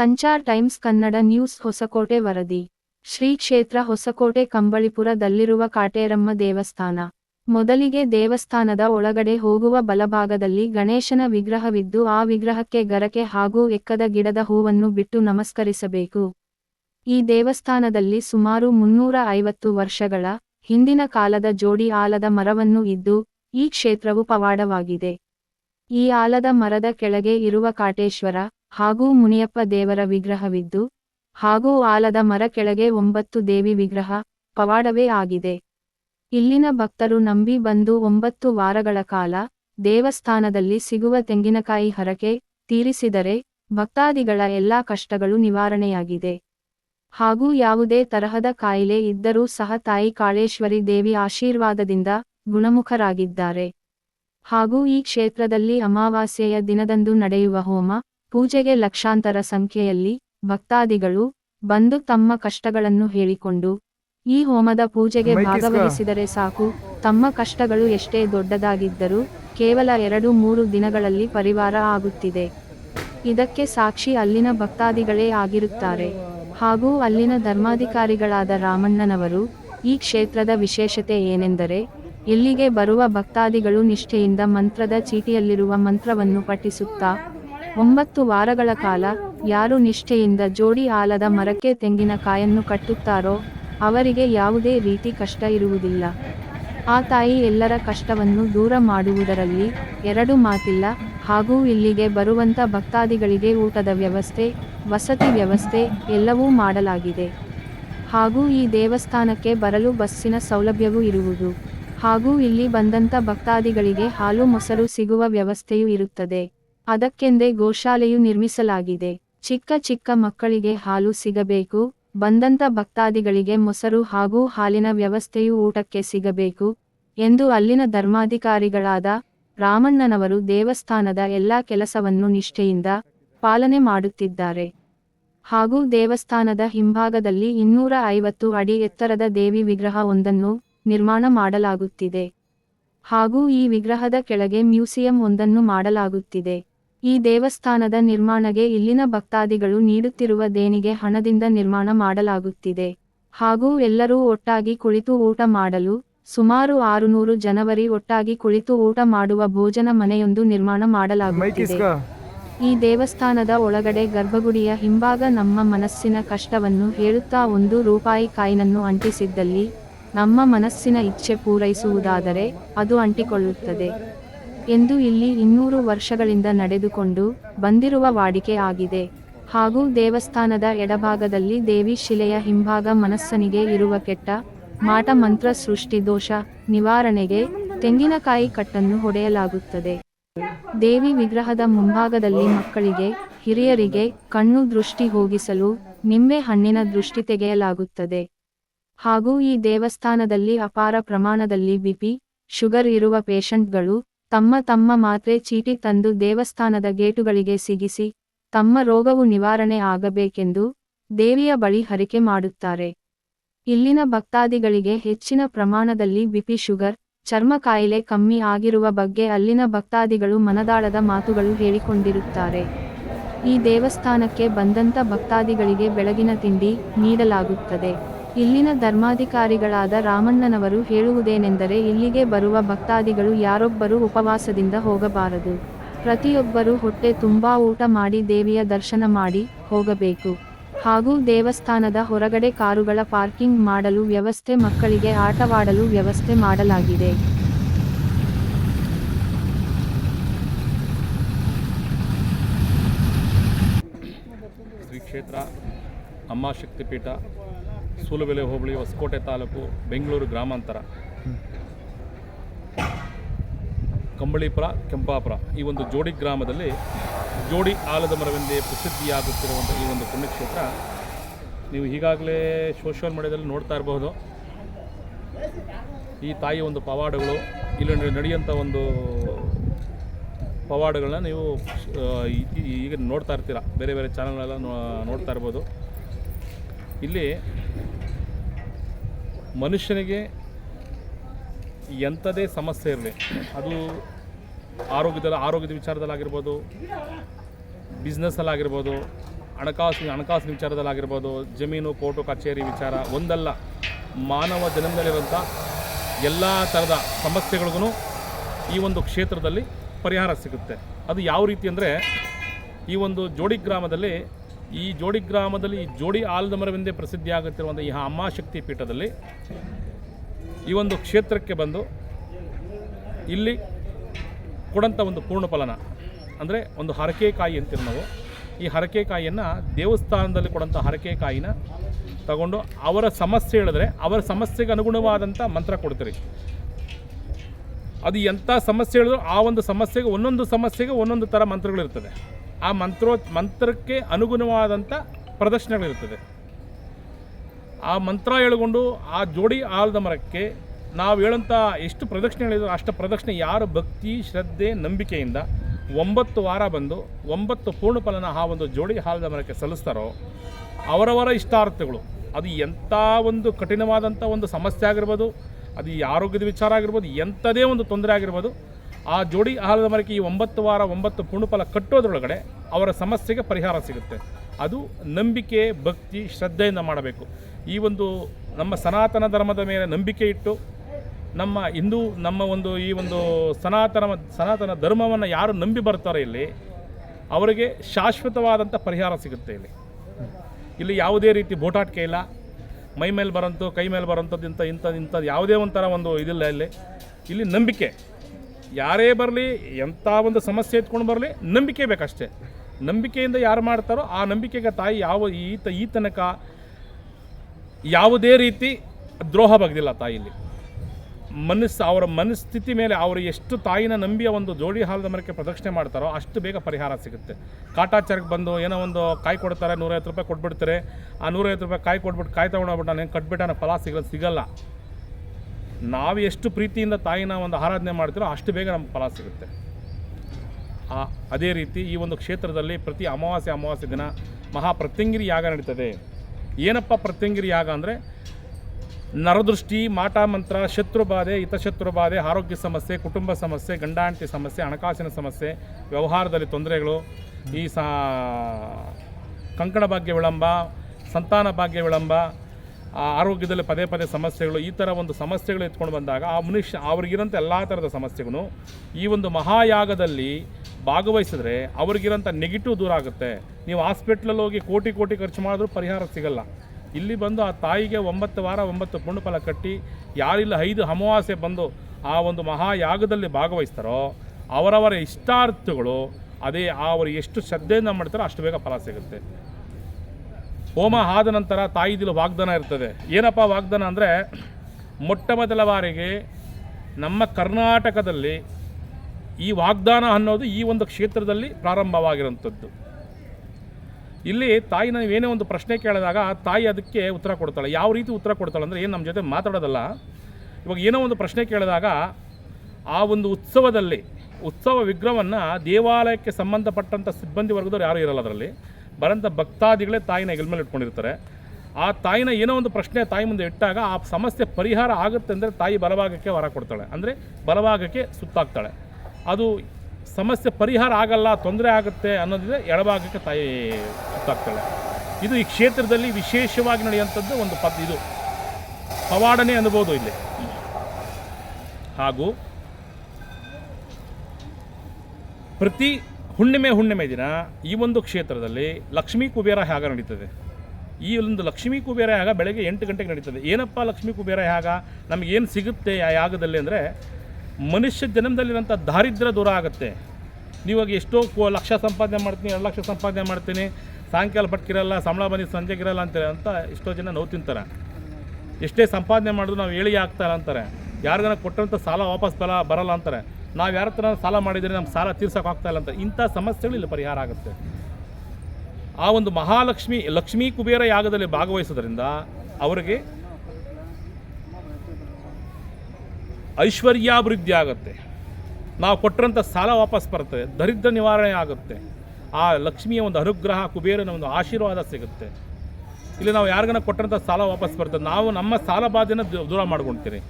Sanchar times Kannada news Hosakote ವರದಿ. ಶ್ರೀ ಕ್ಷೇತ್ರ ಹೊಸಕೋಟೆ ಕಂಬಳಿಪುರದಲ್ಲಿರುವ ಕಾಟೇರಮ್ಮ ದೇವಸ್ಥಾನ. ಮೊದಲಿಗೆ ದೇವಸ್ಥಾನದ ಒಳಗಡೆ ಹೋಗುವ ಬಲಭಾಗದಲ್ಲಿ ಗಣೇಶನ ವಿಗ್ರಹವಿದ್ದು ಆ ವಿಗ್ರಹಕ್ಕೆ ಗರಕೆ ಹಾಗೂ ಎಕ್ಕದ ಗಿಡದ ಹೂವನ್ನು ಬಿಟ್ಟು ನಮಸ್ಕರಿಸಬೇಕು. ಈ ದೇವಸ್ಥಾನದಲ್ಲಿ ಸುಮಾರು ಮುನ್ನೂರ ಐವತ್ತು ವರ್ಷಗಳ ಹಿಂದಿನ ಕಾಲದ ಜೋಡಿ ಆಲದ ಮರವನ್ನು ಇದ್ದು, ಈ ಕ್ಷೇತ್ರವು ಪವಾಡವಾಗಿದೆ. ಈ ಆಲದ ಮರದ ಕೆಳಗೆ ಇರುವ ಕಾಟೇಶ್ವರ ಹಾಗೂ ಮುನಿಯಪ್ಪ ದೇವರ ವಿಗ್ರಹವಿದ್ದು, ಹಾಗೂ ಆಲದ ಮರ ಕೆಳಗೆ ಒಂಬತ್ತು ದೇವಿ ವಿಗ್ರಹ, ಪವಾಡವೇ ಆಗಿದೆ. ಇಲ್ಲಿನ ಭಕ್ತರು ನಂಬಿ ಬಂದು ಒಂಬತ್ತು ವಾರಗಳ ಕಾಲ ದೇವಸ್ಥಾನದಲ್ಲಿ ಸಿಗುವ ತೆಂಗಿನಕಾಯಿ ಹರಕೆ ತೀರಿಸಿದರೆ ಭಕ್ತಾದಿಗಳ ಎಲ್ಲಾ ಕಷ್ಟಗಳು ನಿವಾರಣೆಯಾಗಿದೆ. ಹಾಗೂ ಯಾವುದೇ ತರಹದ ಕಾಯಿಲೆ ಇದ್ದರೂ ಸಹ ತಾಯಿ ಕಾಳೇಶ್ವರಿ ದೇವಿ ಆಶೀರ್ವಾದದಿಂದ ಗುಣಮುಖರಾಗಿದ್ದಾರೆ. ಹಾಗೂ ಈ ಕ್ಷೇತ್ರದಲ್ಲಿ ಅಮಾವಾಸ್ಯೆಯ ದಿನದಂದು ನಡೆಯುವ ಹೋಮ ಪೂಜೆಗೆ ಲಕ್ಷಾಂತರ ಸಂಖ್ಯೆಯಲ್ಲಿ ಭಕ್ತಾದಿಗಳು ಬಂದು ತಮ್ಮ ಕಷ್ಟಗಳನ್ನು ಹೇಳಿಕೊಂಡು ಈ ಹೋಮದ ಪೂಜೆಗೆ ಭಾಗವಹಿಸಿದರೆ ಸಾಕು. ತಮ್ಮ ಕಷ್ಟಗಳು ಎಷ್ಟೇ ದೊಡ್ಡದಾಗಿದ್ದರೂ ಕೇವಲ ಎರಡು ಮೂರು ದಿನಗಳಲ್ಲಿ ಪರಿವಾರ ಆಗುತ್ತಿದೆ. ಇದಕ್ಕೆ ಸಾಕ್ಷಿ ಅಲ್ಲಿನ ಭಕ್ತಾದಿಗಳೇ ಆಗಿರುತ್ತಾರೆ. ಹಾಗೂ ಅಲ್ಲಿನ ಧರ್ಮಾಧಿಕಾರಿಗಳಾದ ರಾಮಣ್ಣನವರು ಈ ಕ್ಷೇತ್ರದ ವಿಶೇಷತೆ ಏನೆಂದರೆ ಇಲ್ಲಿಗೆ ಬರುವ ಭಕ್ತಾದಿಗಳು ನಿಷ್ಠೆಯಿಂದ ಮಂತ್ರದ ಚೀಟಿಯಲ್ಲಿರುವ ಮಂತ್ರವನ್ನು ಪಠಿಸುತ್ತಾ ಒಂಬತ್ತು ವಾರಗಳ ಕಾಲ ಯಾರು ನಿಷ್ಠೆಯಿಂದ ಜೋಡಿ ಆಲದ ಮರಕ್ಕೆ ತೆಂಗಿನಕಾಯನ್ನು ಕಟ್ಟುತ್ತಾರೋ ಅವರಿಗೆ ಯಾವುದೇ ರೀತಿ ಕಷ್ಟ ಇರುವುದಿಲ್ಲ. ಆ ತಾಯಿ ಎಲ್ಲರ ಕಷ್ಟವನ್ನು ದೂರ ಮಾಡುವುದರಲ್ಲಿ ಎರಡು ಮಾತಿಲ್ಲ. ಹಾಗೂ ಇಲ್ಲಿಗೆ ಬರುವಂತ ಭಕ್ತಾದಿಗಳಿಗೆ ಊಟದ ವ್ಯವಸ್ಥೆ, ವಸತಿ ವ್ಯವಸ್ಥೆ ಎಲ್ಲವೂ ಮಾಡಲಾಗಿದೆ. ಹಾಗೂ ಈ ದೇವಸ್ಥಾನಕ್ಕೆ ಬರಲು ಬಸ್ಸಿನ ಸೌಲಭ್ಯವೂ ಇರುವುದು. ಹಾಗೂ ಇಲ್ಲಿ ಬಂದಂಥ ಭಕ್ತಾದಿಗಳಿಗೆ ಹಾಲು ಮೊಸರು ಸಿಗುವ ವ್ಯವಸ್ಥೆಯೂ ಇರುತ್ತದೆ. ಅದಕ್ಕೆಂದೇ ಗೋಶಾಲೆಯು ನಿರ್ಮಿಸಲಾಗಿದೆ. ಚಿಕ್ಕ ಚಿಕ್ಕ ಮಕ್ಕಳಿಗೆ ಹಾಲು ಸಿಗಬೇಕು, ಬಂದಂತ ಭಕ್ತಾದಿಗಳಿಗೆ ಮೊಸರು ಹಾಗೂ ಹಾಲಿನ ವ್ಯವಸ್ಥೆಯು ಊಟಕ್ಕೆ ಸಿಗಬೇಕು ಎಂದು ಅಲ್ಲಿನ ಧರ್ಮಾಧಿಕಾರಿಗಳಾದ ರಾಮಣ್ಣನವರು ದೇವಸ್ಥಾನದ ಎಲ್ಲಾ ಕೆಲಸವನ್ನು ನಿಷ್ಠೆಯಿಂದ ಪಾಲನೆ ಮಾಡುತ್ತಿದ್ದಾರೆ. ಹಾಗೂ ದೇವಸ್ಥಾನದ ಹಿಂಭಾಗದಲ್ಲಿ ಇನ್ನೂರ ಐವತ್ತು ಅಡಿ ಎತ್ತರದ ದೇವಿ ವಿಗ್ರಹ ಒಂದನ್ನು ನಿರ್ಮಾಣ ಮಾಡಲಾಗುತ್ತಿದೆ. ಹಾಗೂ ಈ ವಿಗ್ರಹದ ಕೆಳಗೆ ಮ್ಯೂಸಿಯಂ ಒಂದನ್ನು ಮಾಡಲಾಗುತ್ತಿದೆ. ಈ ದೇವಸ್ಥಾನದ ನಿರ್ಮಾಣಗೆ ಇಲ್ಲಿನ ಭಕ್ತಾದಿಗಳು ನೀಡುತ್ತಿರುವ ದೇಣಿಗೆ ಹಣದಿಂದ ನಿರ್ಮಾಣ ಮಾಡಲಾಗುತ್ತಿದೆ. ಹಾಗೂ ಎಲ್ಲರೂ ಒಟ್ಟಾಗಿ ಕುಳಿತು ಊಟ ಮಾಡಲು, ಸುಮಾರು ಆರುನೂರು ಜನವರಿ ಒಟ್ಟಾಗಿ ಕುಳಿತು ಊಟ ಮಾಡುವ ಭೋಜನ ಮನೆಯೊಂದು ನಿರ್ಮಾಣ ಮಾಡಲಾಗುತ್ತಿದೆ. ಈ ದೇವಸ್ಥಾನದ ಒಳಗಡೆ ಗರ್ಭಗುಡಿಯ ಹಿಂಭಾಗ ನಮ್ಮ ಮನಸ್ಸಿನ ಕಷ್ಟವನ್ನು ಹೇಳುತ್ತಾ ಒಂದು ರೂಪಾಯಿ ಕಾಯಿನನ್ನು ಅಂಟಿಸಿದ್ದಲ್ಲಿ, ನಮ್ಮ ಮನಸ್ಸಿನ ಇಚ್ಛೆ ಪೂರೈಸುವುದಾದರೆ ಅದು ಅಂಟಿಕೊಳ್ಳುತ್ತದೆ. ಎಂದು ಇಲ್ಲಿ ಇನ್ನೂರು ವರ್ಷಗಳಿಂದ ನಡೆದುಕೊಂಡು ಬಂದಿರುವ ವಾಡಿಕೆ ಆಗಿದೆ. ಹಾಗೂ ದೇವಸ್ಥಾನದ ಎಡಭಾಗದಲ್ಲಿ ದೇವಿ ಶಿಲೆಯ ಹಿಂಭಾಗ ಮನಸ್ಸನಿಗೆ ಇರುವ ಕೆಟ್ಟ ಮಾಟ ಮಂತ್ರ ಸೃಷ್ಟಿ ದೋಷ ನಿವಾರಣೆಗೆ ತೆಂಗಿನಕಾಯಿ ಕಟ್ಟನ್ನು ಹೊಡೆಯಲಾಗುತ್ತದೆ. ದೇವಿ ವಿಗ್ರಹದ ಮುಂಭಾಗದಲ್ಲಿ ಮಕ್ಕಳಿಗೆ, ಹಿರಿಯರಿಗೆ ಕಣ್ಣು ದೃಷ್ಟಿ ಹೋಗಿಸಲು ನಿಂಬೆ ಹಣ್ಣಿನ ದೃಷ್ಟಿ ತೆಗೆಯಲಾಗುತ್ತದೆ. ಹಾಗೂ ಈ ದೇವಸ್ಥಾನದಲ್ಲಿ ಅಪಾರ ಪ್ರಮಾಣದಲ್ಲಿ ಬಿಪಿ ಶುಗರ್ ಇರುವ ಪೇಷಂಟ್ಗಳು ತಮ್ಮ ತಮ್ಮ ಮಾತ್ರೆ ಚೀಟಿ ತಂದು ದೇವಸ್ಥಾನದ ಗೇಟುಗಳಿಗೆ ಸಿಗಿಸಿ, ತಮ್ಮ ರೋಗವು ನಿವಾರಣೆ ಆಗಬೇಕೆಂದು ದೇವಿಯ ಬಳಿ ಹರಿಕೆ ಮಾಡುತ್ತಾರೆ. ಇಲ್ಲಿನ ಭಕ್ತಾದಿಗಳಿಗೆ ಹೆಚ್ಚಿನ ಪ್ರಮಾಣದಲ್ಲಿ ಬಿಪಿ ಶುಗರ್, ಚರ್ಮ ಕಾಯಿಲೆ ಕಮ್ಮಿ ಆಗಿರುವ ಬಗ್ಗೆ ಅಲ್ಲಿನ ಭಕ್ತಾದಿಗಳು ಮನದಾಳದ ಮಾತುಗಳು ಹೇಳಿಕೊಂಡಿರುತ್ತಾರೆ. ಈ ದೇವಸ್ಥಾನಕ್ಕೆ ಬಂದಂತ ಭಕ್ತಾದಿಗಳಿಗೆ ಬೆಳಗಿನ ತಿಂಡಿ ನೀಡಲಾಗುತ್ತದೆ. ಇಲ್ಲಿನ ಧರ್ಮಾಧಿಕಾರಿಗಳಾದ ರಾಮಣ್ಣನವರು ಹೇಳುವುದೇನೆಂದರೆ ಇಲ್ಲಿಗೆ ಬರುವ ಭಕ್ತಾದಿಗಳು ಯಾರೊಬ್ಬರು ಉಪವಾಸದಿಂದ ಹೋಗಬಾರದು. ಪ್ರತಿಯೊಬ್ಬರೂ ಹೊಟ್ಟೆ ತುಂಬಾ ಊಟ ಮಾಡಿ ದೇವಿಯ ದರ್ಶನ ಮಾಡಿ ಹೋಗಬೇಕು. ಹಾಗೂ ದೇವಸ್ಥಾನದ ಹೊರಗಡೆ ಕಾರುಗಳ ಪಾರ್ಕಿಂಗ್ ಮಾಡಲು ವ್ಯವಸ್ಥೆ ಮಕ್ಕಳಿಗೆ ಆಟವಾಡಲು ವ್ಯವಸ್ಥೆ ಮಾಡಲಾಗಿದೆ. ಶ್ರೀ ಕ್ಷೇತ್ರ ಅಮ್ಮ ಶಕ್ತಿಪೀಠ ಸೂಲುಬೆಲೆ ಹೋಬಳಿ ಹೊಸಕೋಟೆ ತಾಲೂಕು ಬೆಂಗಳೂರು ಗ್ರಾಮಾಂತರ. ಕಂಬಳಿಪುರ, ಕೆಂಪಾಪುರ ಈ ಒಂದು ಜೋಡಿ ಗ್ರಾಮದಲ್ಲಿ ಜೋಡಿ ಆಲದ ಮರವೆಂದೇ ಪ್ರಸಿದ್ಧಿಯಾಗುತ್ತಿರುವಂಥ ಈ ಒಂದು ಪುಣ್ಯಕ್ಷೇತ್ರ ನೀವು ಈಗಾಗಲೇ ಸೋಷಿಯಲ್ ಮೀಡಿಯಾದಲ್ಲಿ ನೋಡ್ತಾ ಇರಬಹುದು. ಈ ತಾಯಿಯ ಒಂದು ಪವಾಡಗಳು, ಇಲ್ಲಿ ನಡೆ- ನಡೆಯುವಂಥ ಒಂದು ಪವಾಡಗಳನ್ನ ನೀವು ಈಗ ನೋಡ್ತಾ ಇರ್ತೀರ. ಬೇರೆ ಬೇರೆ ಚಾನಲ್ಗಳೆಲ್ಲ ನೋಡ್ತಾ ಇರ್ಬೋದು ಇಲ್ಲಿ ಮನುಷ್ಯನಿಗೆ ಎಂಥದೇ ಸಮಸ್ಯೆ ಇರಲಿ, ಅದು ಆರೋಗ್ಯದಲ್ಲಿ, ಆರೋಗ್ಯದ ವಿಚಾರದಲ್ಲಾಗಿರ್ಬೋದು, ಬಿಸ್ನೆಸ್ಸಲ್ಲಾಗಿರ್ಬೋದು ಹಣಕಾಸು ಹಣಕಾಸಿನ ವಿಚಾರದಲ್ಲಾಗಿರ್ಬೋದು, ಜಮೀನು, ಕೋರ್ಟು, ಕಚೇರಿ ವಿಚಾರ ಒಂದಲ್ಲ, ಮಾನವ ಜನ್ಮದಲ್ಲಿರುವಂಥ ಎಲ್ಲ ಥರದ ಸಮಸ್ಯೆಗಳಿಗೂ ಈ ಒಂದು ಕ್ಷೇತ್ರದಲ್ಲಿ ಪರಿಹಾರ ಸಿಗುತ್ತೆ. ಅದು ಯಾವ ರೀತಿ ಅಂದರೆ ಈ ಒಂದು ಜೋಡಿ ಗ್ರಾಮದಲ್ಲಿ ಈ ಜೋಡಿ ಗ್ರಾಮದಲ್ಲಿ ಈ ಜೋಡಿ ಆಲದ ಮರವೆಂದೇ ಪ್ರಸಿದ್ಧಿಯಾಗುತ್ತಿರುವಂಥ ಈ ಅಮ್ಮಾಶಕ್ತಿ ಪೀಠದಲ್ಲಿ ಈ ಒಂದು ಕ್ಷೇತ್ರಕ್ಕೆ ಬಂದು ಇಲ್ಲಿ ಕೊಡಂಥ ಒಂದು ಪೂರ್ಣಫಲನ, ಅಂದರೆ ಒಂದು ಹರಕೆಕಾಯಿ ಅಂತೀವಿ ನಾವು. ಈ ಹರಕೆಕಾಯಿಯನ್ನು ದೇವಸ್ಥಾನದಲ್ಲಿ ಕೊಡಂಥ ಹರಕೆಕಾಯಿನ ತಗೊಂಡು ಅವರ ಸಮಸ್ಯೆ ಹೇಳಿದ್ರೆ ಅವರ ಸಮಸ್ಯೆಗೆ ಅನುಗುಣವಾದಂಥ ಮಂತ್ರ ಕೊಡ್ತೀರಿ. ಅದು ಎಂಥ ಸಮಸ್ಯೆ ಹೇಳಿದ್ರು ಆ ಒಂದು ಸಮಸ್ಯೆಗೆ ಒಂದೊಂದು ಸಮಸ್ಯೆಗೆ ಒಂದೊಂದು ಥರ ಮಂತ್ರಗಳಿರ್ತದೆ. ಆ ಮಂತ್ರೋ ಮಂತ್ರಕ್ಕೆ ಅನುಗುಣವಾದಂಥ ಪ್ರದರ್ಶನಗಳಿರ್ತದೆ ಆ ಮಂತ್ರ ಹೇಳಿಕೊಂಡು ಆ ಜೋಡಿ ಆಲದ ಮರಕ್ಕೆ ನಾವು ಹೇಳೋಂಥ ಎಷ್ಟು ಪ್ರದಕ್ಷಿಣೆಗಳಿದ್ರು ಅಷ್ಟು ಪ್ರದಕ್ಷಿಣೆ ಯಾರು ಭಕ್ತಿ, ಶ್ರದ್ಧೆ, ನಂಬಿಕೆಯಿಂದ ಒಂಬತ್ತು ವಾರ ಬಂದು ಒಂಬತ್ತು ಪೂರ್ಣ ಫಲನ ಆ ಒಂದು ಜೋಡಿ ಹಾಲದ ಮರಕ್ಕೆ ಸಲ್ಲಿಸ್ತಾರೋ ಅವರವರ ಇಷ್ಟಾರ್ಥಗಳು. ಅದು ಎಂಥ ಒಂದು ಕಠಿಣವಾದಂಥ ಒಂದು ಸಮಸ್ಯೆ ಆಗಿರ್ಬೋದು, ಅದು ಆರೋಗ್ಯದ ವಿಚಾರ ಆಗಿರ್ಬೋದು, ಎಂಥದೇ ಒಂದು ತೊಂದರೆ ಆಗಿರ್ಬೋದು ಆ ಜೋಡಿ ಆಹಾರದ ಮರಕ್ಕೆ ಈ ಒಂಬತ್ತು ವಾರ, ಒಂಬತ್ತು ಪುಣುಫಲ ಕಟ್ಟೋದ್ರೊಳಗಡೆ ಅವರ ಸಮಸ್ಯೆಗೆ ಪರಿಹಾರ ಸಿಗುತ್ತೆ. ಅದು ನಂಬಿಕೆ, ಭಕ್ತಿ, ಶ್ರದ್ಧೆಯಿಂದ ಮಾಡಬೇಕು. ಈ ಒಂದು ನಮ್ಮ ಸನಾತನ ಧರ್ಮದ ಮೇಲೆ ನಂಬಿಕೆ ಇಟ್ಟು, ನಮ್ಮ ಹಿಂದೂ, ನಮ್ಮ ಒಂದು ಈ ಒಂದು ಸನಾತನ ಸನಾತನ ಧರ್ಮವನ್ನು ಯಾರು ನಂಬಿ ಬರ್ತಾರೆ ಇಲ್ಲಿ, ಅವರಿಗೆ ಶಾಶ್ವತವಾದಂಥ ಪರಿಹಾರ ಸಿಗುತ್ತೆ ಇಲ್ಲಿ. ಇಲ್ಲಿ ಯಾವುದೇ ರೀತಿ ಬೋಟಾಟಿಕೆ ಇಲ್ಲ. ಮೈ ಮೇಲೆ ಬರೋಂಥ ಕೈ ಮೇಲೆ ಬರೋಂಥದ್ದು, ಇಂಥ ಇಂಥದ್ದು ಇಂಥದ್ದು ಯಾವುದೇ ಒಂಥರ ಒಂದು ಇದಿಲ್ಲ ಇಲ್ಲಿ. ಇಲ್ಲಿ ನಂಬಿಕೆ. ಯಾರೇ ಬರಲಿ, ಎಂಥ ಒಂದು ಸಮಸ್ಯೆ ಎತ್ಕೊಂಡು ಬರಲಿ, ನಂಬಿಕೆ ಬೇಕಷ್ಟೇ. ನಂಬಿಕೆಯಿಂದ ಯಾರು ಮಾಡ್ತಾರೋ ಆ ನಂಬಿಕೆಗೆ ತಾಯಿ ಯಾವ ಈತ, ಈ ತನಕ ಯಾವುದೇ ರೀತಿ ದ್ರೋಹ ಬಗ್ದಿಲ್ಲ ತಾಯಿಲಿ. ಮನಸ್ಸು, ಅವರ ಮನಸ್ಥಿತಿ ಮೇಲೆ ಅವರು ಎಷ್ಟು ತಾಯಿನ ನಂಬಿಯ ಒಂದು ಜೋಡಿ ಹಾಲದ ಮರಕ್ಕೆ ಪ್ರದಕ್ಷಿಣೆ ಮಾಡ್ತಾರೋ ಅಷ್ಟು ಬೇಗ ಪರಿಹಾರ ಸಿಗುತ್ತೆ. ಕಾಟಾಚಾರಕ್ಕೆ ಬಂದು ಏನೋ ಒಂದು ಕಾಯಿ ಕೊಡ್ತಾರೆ, ನೂರೈವತ್ತು ರೂಪಾಯಿ ಕೊಟ್ಬಿಡ್ತಾರೆ. ಆ ನೂರೈವತ್ತು ರೂಪಾಯಿ ಕಾಯಿ ಕೊಟ್ಬಿಟ್ಟು ಕಾಯಿ ತೊಗೊಂಡೋಗ್ಬಿಟ್ಟು ನಾನು ಕಟ್ಬಿಟ್ಟು ನಾನು ಫಲ ಸಿಗಲ್ಲ ಸಿಗಲ್ಲ. ನಾವು ಎಷ್ಟು ಪ್ರೀತಿಯಿಂದ ತಾಯಿನ ಒಂದು ಆರಾಧನೆ ಮಾಡ್ತೀರೋ ಅಷ್ಟು ಬೇಗ ನಮ್ಗೆ ಫಲ ಸಿಗುತ್ತೆ. ಆ, ಅದೇ ರೀತಿ ಈ ಒಂದು ಕ್ಷೇತ್ರದಲ್ಲಿ ಪ್ರತಿ ಅಮಾವಾಸ್ಯೆ ಅಮಾವಾಸ್ಯೆ ದಿನ ಮಹಾ ಪ್ರತ್ಯಂಗಿರಿ ಯಾಗ ನಡೀತದೆ. ಏನಪ್ಪ ಪ್ರತ್ಯಂಗಿರಿ ಯಾಗ ಅಂದರೆ, ನರದೃಷ್ಟಿ, ಮಾಟ ಮಂತ್ರ, ಶತ್ರು ಬಾಧೆ ಹಿತಶತ್ರು ಬಾಧೆ, ಆರೋಗ್ಯ ಸಮಸ್ಯೆ, ಕುಟುಂಬ ಸಮಸ್ಯೆ, ಗಂಡಾಂಟಿ ಸಮಸ್ಯೆ, ಹಣಕಾಸಿನ ಸಮಸ್ಯೆ, ವ್ಯವಹಾರದಲ್ಲಿ ತೊಂದರೆಗಳು, ಈ ಸಾ ಕಂಕಣ ಭಾಗ್ಯ ವಿಳಂಬ, ಸಂತಾನ ಭಾಗ್ಯ ವಿಳಂಬ ಆರೋಗ್ಯದಲ್ಲಿ ಪದೇ ಪದೇ ಸಮಸ್ಯೆಗಳು, ಈ ಥರ ಒಂದು ಸಮಸ್ಯೆಗಳು ಎತ್ಕೊಂಡು ಬಂದಾಗ ಆ ಮನುಷ್ಯ ಅವ್ರಿಗಿರೋಂಥ ಎಲ್ಲ ಥರದ ಸಮಸ್ಯೆಗಳು ಈ ಒಂದು ಮಹಾಯಾಗದಲ್ಲಿ ಭಾಗವಹಿಸಿದ್ರೆ ಅವ್ರಿಗಿರೋಂಥ ನೆಗೆಟಿವ್ ದೂರ ಆಗುತ್ತೆ. ನೀವು ಹಾಸ್ಪಿಟ್ಲಲ್ಲಿ ಹೋಗಿ ಕೋಟಿ ಕೋಟಿ ಖರ್ಚು ಮಾಡಿದ್ರೂ ಪರಿಹಾರ ಸಿಗಲ್ಲ. ಇಲ್ಲಿ ಬಂದು ಆ ತಾಯಿಗೆ ಒಂಬತ್ತು ವಾರ, ಒಂಬತ್ತು ಪುಣ್ಯಫಲ ಕಟ್ಟಿ ಯಾರಿಲ್ಲ ಐದು ಅಮಾವಾಸ್ಯೆ ಬಂದು ಆ ಒಂದು ಮಹಾಯಾಗದಲ್ಲಿ ಭಾಗವಹಿಸ್ತಾರೋ ಅವರವರ ಇಷ್ಟಾರ್ಥಗಳು, ಅದೇ ಅವರು ಎಷ್ಟು ಶ್ರದ್ಧೆಯಿಂದ ಮಾಡ್ತಾರೋ ಅಷ್ಟು ಬೇಗ ಫಲ ಸಿಗುತ್ತೆ. ಹೋಮ ಆದ ನಂತರ ತಾಯಿದಿಲು ವಾಗ್ದಾನ ಇರ್ತದೆ. ಏನಪ್ಪ ವಾಗ್ದಾನ ಅಂದರೆ ಮೊಟ್ಟ ಮೊದಲ ಬಾರಿಗೆ ನಮ್ಮ ಕರ್ನಾಟಕದಲ್ಲಿ ಈ ವಾಗ್ದಾನ ಅನ್ನೋದು ಈ ಒಂದು ಕ್ಷೇತ್ರದಲ್ಲಿ ಪ್ರಾರಂಭವಾಗಿರುವಂಥದ್ದು. ಇಲ್ಲಿ ತಾಯಿ ನಾವು ಏನೇ ಒಂದು ಪ್ರಶ್ನೆ ಕೇಳಿದಾಗ ತಾಯಿ ಅದಕ್ಕೆ ಉತ್ತರ ಕೊಡ್ತಾಳೆ. ಯಾವ ರೀತಿ ಉತ್ತರ ಕೊಡ್ತಾಳೆ ಅಂದರೆ ಏನು ನಮ್ಮ ಜೊತೆ ಮಾತಾಡೋದಲ್ಲ. ಇವಾಗ ಏನೋ ಒಂದು ಪ್ರಶ್ನೆ ಕೇಳಿದಾಗ ಆ ಒಂದು ಉತ್ಸವದಲ್ಲಿ, ಉತ್ಸವ ವಿಗ್ರಹವನ್ನು ದೇವಾಲಯಕ್ಕೆ ಸಂಬಂಧಪಟ್ಟಂಥ ಸಿಬ್ಬಂದಿ ವರ್ಗದವ್ರು ಯಾರೂ ಇರಲ್ಲ ಅದರಲ್ಲಿ. ಬರೋಂಥ ಭಕ್ತಾದಿಗಳೇ ತಾಯಿನ ಮೇಲೆ ಇಟ್ಕೊಂಡಿರ್ತಾರೆ. ಆ ತಾಯಿನ ಏನೋ ಒಂದು ಪ್ರಶ್ನೆ ತಾಯಿ ಮುಂದೆ ಇಟ್ಟಾಗ ಆ ಸಮಸ್ಯೆ ಪರಿಹಾರ ಆಗುತ್ತೆ ಅಂದರೆ ತಾಯಿ ಬಲಭಾಗಕ್ಕೆ ವರ ಕೊಡ್ತಾಳೆ. ಅಂದರೆ ಬಲಭಾಗಕ್ಕೆ ಸುತ್ತಾಗ್ತಾಳೆ ಅದು ಸಮಸ್ಯೆ ಪರಿಹಾರ ಆಗಲ್ಲ, ತೊಂದರೆ ಆಗುತ್ತೆ ಅನ್ನೋದಿದೆ ಎಡಭಾಗಕ್ಕೆ ತಾಯಿ ಸುತ್ತಾಗ್ತಾಳೆ ಇದು ಈ ಕ್ಷೇತ್ರದಲ್ಲಿ ವಿಶೇಷವಾಗಿ ನಡೆಯುವಂಥದ್ದು ಒಂದು ಪದ್, ಇದು ಪವಾಡನೆ ಅನ್ಬೋದು ಇಲ್ಲಿ. ಹಾಗೂ ಪ್ರತಿ ಹುಣ್ಣಿಮೆ ಹುಣ್ಣಿಮೆ ದಿನ ಈ ಒಂದು ಕ್ಷೇತ್ರದಲ್ಲಿ ಲಕ್ಷ್ಮೀ ಕುಬೇರ ಯಾಗ ನಡೀತದೆ. ಈ ಒಂದು ಲಕ್ಷ್ಮೀ ಕುಬೇರ ಯಾಗ ಬೆಳಗ್ಗೆ ಎಂಟು ಗಂಟೆಗೆ ನಡೀತದೆ. ಏನಪ್ಪ ಲಕ್ಷ್ಮೀ ಕುಬೇರ ಯಾಗ? ನಮಗೇನು ಸಿಗುತ್ತೆ ಆ ಯಾಗದಲ್ಲಿ ಅಂದರೆ ಮನುಷ್ಯ ಜನ್ಮದಲ್ಲಿರೋಂಥ ದಾರಿದ್ರ್ಯ ದೂರ ಆಗುತ್ತೆ. ನೀವಾಗ ಎಷ್ಟೋ ಕೋ ಲಕ್ಷ ಸಂಪಾದನೆ ಮಾಡ್ತೀನಿ, ಎರಡು ಲಕ್ಷ ಸಂಪಾದನೆ ಮಾಡ್ತೀನಿ, ಸಾಯಂಕಾಲ ಬಟ್ಕಿರಲ್ಲ ಸಂಬಳ ಬಂದು ಸಂಜೆಗಿರಲ್ಲ ಅಂತಾರೆ ಅಂತ ಎಷ್ಟೋ ಜನ ನೋವು ತಿಂತಾರೆ. ಎಷ್ಟೇ ಸಂಪಾದನೆ ಮಾಡಿದ್ರು ನಾವು ಹೇಳಿ ಆಗ್ತಾಯಿಲ್ಲ ಅಂತಾರೆ. ಯಾರಿಗಾನ ಕೊಟ್ಟಂಥ ಸಾಲ ವಾಪಸ್ ಬರ ಬರಲ್ಲ ಅಂತಾರೆ. ನಾವು ಯಾರ ಹತ್ರ ಸಾಲ ಮಾಡಿದರೆ ನಮ್ಮ ಸಾಲ ತೀರ್ಸೋಕೆ ಆಗ್ತಾ ಇಲ್ಲ ಅಂತ ಇಂಥ ಸಮಸ್ಯೆಗಳು ಇಲ್ಲಿ ಪರಿಹಾರ ಆಗುತ್ತೆ. ಆ ಒಂದು ಮಹಾಲಕ್ಷ್ಮಿ, ಲಕ್ಷ್ಮೀ ಕುಬೇರ ಯಾಗದಲ್ಲಿ ಭಾಗವಹಿಸೋದ್ರಿಂದ ಅವರಿಗೆ ಐಶ್ವರ್ಯಾಭಿವೃದ್ಧಿ ಆಗುತ್ತೆ. ನಾವು ಕೊಟ್ಟರಂಥ ಸಾಲ ವಾಪಸ್ ಬರ್ತದೆ ದರಿದ್ರ ನಿವಾರಣೆ ಆಗುತ್ತೆ. ಆ ಲಕ್ಷ್ಮಿಯ ಒಂದು ಅನುಗ್ರಹ, ಕುಬೇರನ ಒಂದು ಆಶೀರ್ವಾದ ಸಿಗುತ್ತೆ. ಇಲ್ಲಿ ನಾವು ಯಾರಿಗನ ಕೊಟ್ಟಂಥ ಸಾಲ ವಾಪಸ್ ಬರ್ತದೆ ನಾವು ನಮ್ಮ ಸಾಲ ಬಾಧೆನ ದೂರ ಮಾಡ್ಕೊಳ್ತೀರಿ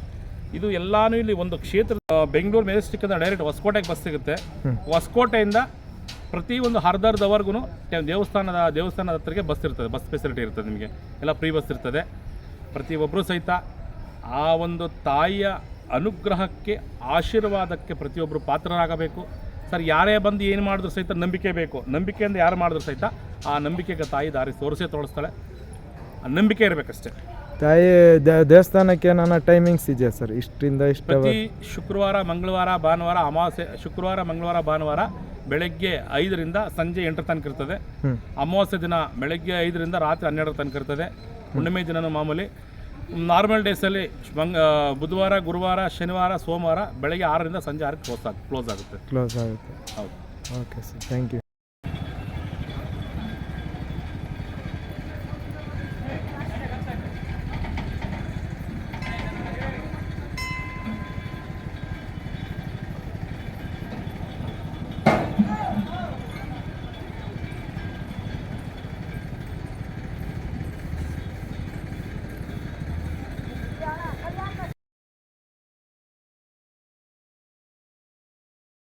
ಇದು ಎಲ್ಲಾನು ಇಲ್ಲಿ ಒಂದು ಕ್ಷೇತ್ರ ಬೆಂಗಳೂರು ಮೆಜೆಸ್ಟಿಕ್ ಅಂದ್ರೆ ಡೈರೆಕ್ಟ್ ಹೊಸಕೋಟೆಗೆ ಬಸ್ ಸಿಗುತ್ತೆ. ಹೊಸಕೋಟೆಯಿಂದ ಪ್ರತಿ ಒಂದು ಅರ್ಧ ದೇವಸ್ಥಾನದ ದೇವಸ್ಥಾನದ ಹತ್ರಕ್ಕೆ ಬಸ್ ಇರ್ತದೆ ಬಸ್ ಫೆಸಿಲಿಟಿ ಇರ್ತದೆ ನಿಮಗೆ. ಎಲ್ಲ ಫ್ರೀ ಬಸ್ ಇರ್ತದೆ. ಪ್ರತಿಯೊಬ್ಬರೂ ಸಹಿತ ಆ ಒಂದು ತಾಯಿಯ ಅನುಗ್ರಹಕ್ಕೆ ಆಶೀರ್ವಾದಕ್ಕೆ ಪ್ರತಿಯೊಬ್ಬರು ಪಾತ್ರರಾಗಬೇಕು. ಸರ್ ಯಾರೇ ಬಂದು ಏನು ಮಾಡಿದ್ರು ಸಹಿತ ನಂಬಿಕೆ ಬೇಕು. ನಂಬಿಕೆಯಿಂದ ಯಾರು ಮಾಡಿದ್ರು ಸಹಿತ ಆ ನಂಬಿಕೆಗೆ ತಾಯಿ ದಾರಿ ತೋರಿಸೇ ತೋರಿಸ್ತಾಳೆ. ಆ ನಂಬಿಕೆ ಇರಬೇಕಷ್ಟೇ. ತಾಯಿ ದೇ- ದೇವಸ್ಥಾನಕ್ಕೆ ನನ್ನ ಟೈಮಿಂಗ್ಸ್ ಇದೆ ಸರ್ ಇಷ್ಟರಿಂದ ಇಷ್ಟ ಪ್ರತಿ ಶುಕ್ರವಾರ ಮಂಗಳವಾರ ಭಾನುವಾರ ಅಮಾವಾಸ್ಯೆ ಶುಕ್ರವಾರ ಮಂಗಳವಾರ ಭಾನುವಾರ ಬೆಳಗ್ಗೆ ಐದರಿಂದ ಸಂಜೆ ಎಂಟರ ತನಕ ಇರ್ತದೆ. ಅಮಾವಾಸ್ಯ ಅಮಾವಾಸ್ಯೆ ದಿನ ಬೆಳಗ್ಗೆ ಐದರಿಂದ ರಾತ್ರಿ ಹನ್ನೆರಡರ ತನಕ ಇರ್ತದೆ. ಹುಣ್ಣಿಮೆ ದಿನನೂ ಮಾಮೂಲಿ. ನಾರ್ಮಲ್ ಡೇಸಲ್ಲಿ ಮಂಗ ಬುಧವಾರ ಗುರುವಾರ ಶನಿವಾರ ಸೋಮವಾರ ಬೆಳಗ್ಗೆ ಆರರಿಂದ ಸಂಜೆ ಆರಕ್ಕೆ ಕ್ಲೋಸ್ ಆಗ ಕ್ಲೋಸ್ ಆಗುತ್ತೆ. ಕ್ಲೋಸ್ ಆಗುತ್ತೆ. ಹೌದು. Okay sir thank you